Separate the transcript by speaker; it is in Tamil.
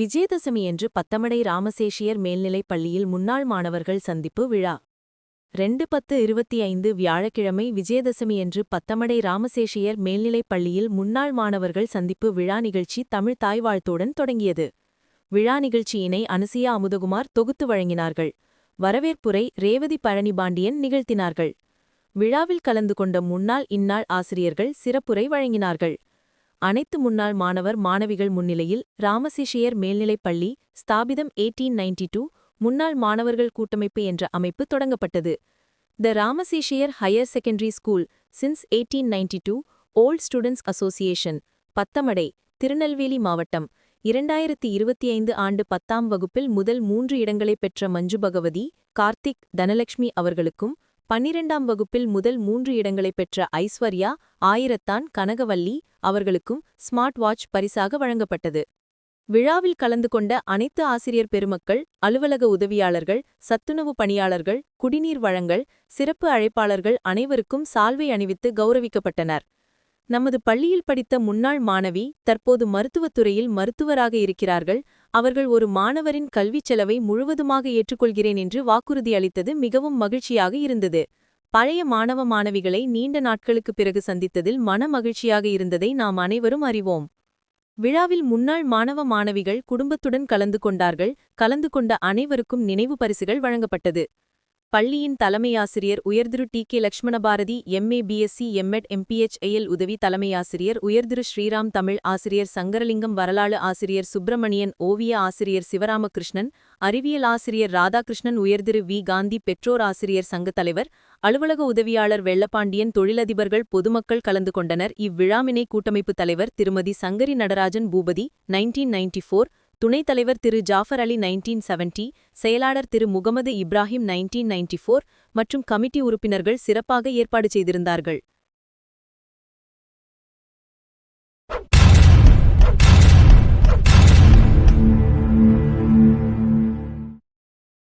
Speaker 1: விஜயதசமி என்று பத்தமடை ராமசேஷியர் மேல்நிலைப் பள்ளியில் முன்னாள் மாணவர்கள் சந்திப்பு விழா. ரெண்டு பத்து இருபத்தி ஐந்து வியாழக்கிழமை விஜயதசமி என்று பத்தமடை ராமசேஷியர் மேல்நிலைப் பள்ளியில் முன்னாள் மாணவர்கள் சந்திப்பு விழா நிகழ்ச்சி தமிழ் தாய்வாழ்த்துடன் தொடங்கியது. விழா நிகழ்ச்சியினை அனுசியா அமுதகுமார் தொகுத்து வழங்கினார்கள். வரவேற்புரை ரேவதி பழனிபாண்டியன் நிகழ்த்தினார்கள். விழாவில் கலந்து கொண்ட முன்னாள் இந்நாள் ஆசிரியர்கள் சிறப்புரை வழங்கினார்கள். அனைத்து முன்னாள் மாணவர் மாணவிகள் முன்னிலையில் ராமசிஷியர் மேல்நிலைப் பள்ளி ஸ்தாபிதம் எயிட்டீன் நைன்டி டூ முன்னாள் மாணவர்கள் கூட்டமைப்பு என்ற அமைப்பு தொடங்கப்பட்டது. The Ramaseshiyar higher secondary school since eighteen ninety two old students association Pathamadai Tirunelveli மாவட்டம். இரண்டாயிரத்தி இருபத்தி ஐந்து ஆண்டு பத்தாம் வகுப்பில் முதல் மூன்று இடங்களை பெற்ற மஞ்சு பகவதி கார்த்திக் தனலட்சுமி அவர்களுக்கும் பன்னிரெண்டாம் வகுப்பில் முதல் மூன்று இடங்களை பெற்ற ஐஸ்வர்யா ஆயிரத்தான் கனகவல்லி அவர்களுக்கும் ஸ்மார்ட் வாட்ச் பரிசாக வழங்கப்பட்டது. விழாவில் கலந்து கொண்ட அனைத்து ஆசிரியர் பெருமக்கள் அலுவலக உதவியாளர்கள் சத்துணவு பணியாளர்கள் குடிநீர் வழங்கல் சிறப்பு அழைப்பாளர்கள் அனைவருக்கும் சால்வை அணிவித்து கௌரவிக்கப்பட்டனர். நமது பள்ளியில் படித்த முன்னாள் மாணவி தற்போது மருத்துவத்துறையில் மருத்துவராக இருக்கிறார்கள். அவர்கள் ஒரு மாணவரின் கல்விச் செலவை முழுவதுமாக ஏற்றுக்கொள்கிறேன் என்று வாக்குறுதி அளித்தது மிகவும் மகிழ்ச்சியாக இருந்தது. பழைய மாணவ மாணவிகளை நீண்ட நாட்களுக்குப் பிறகு சந்தித்ததில் மன மகிழ்ச்சியாக இருந்ததை நாம் அனைவரும் அறிவோம். விழாவில் முன்னாள் மாணவ மாணவிகள் குடும்பத்துடன் கலந்து கொண்டார்கள் கலந்து கொண்ட அனைவருக்கும் நினைவு பரிசுகள் வழங்கப்பட்டது. பள்ளியின் தலைமையாசிரியர் உயர்திரு T. K. Lakshmanabharathi M A B Sc M Ed M Phil உதவி தலைமையாசிரியர் உயர்திரு ஸ்ரீராம் தமிழ் ஆசிரியர் சங்கரலிங்கம் வரலாறு ஆசிரியர் சுப்பிரமணியன் ஓவிய ஆசிரியர் சிவராமகிருஷ்ணன் அறிவியல் ஆசிரியர் ராதாகிருஷ்ணன் உயர்திரு வி. காந்தி பெற்றோர் ஆசிரியர் சங்கத் தலைவர் அலுவலக உதவியாளர் வெள்ளப்பாண்டியன் தொழிலதிபர்கள் பொதுமக்கள் கலந்து கொண்டனர். இவ்விழாமினை கூட்டமைப்பு தலைவர் Thirumathi Sankari Natarajan Boopathi nineteen ninety four துணைத் தலைவர் திரு ஜாஃபர் அலி நைன்டீன் செவன்டி செயலாளர் Thiru Mohammed Ibrahim nineteen ninety four மற்றும் கமிட்டி உறுப்பினர்கள் சிறப்பாக ஏற்பாடு செய்திருந்தார்கள்.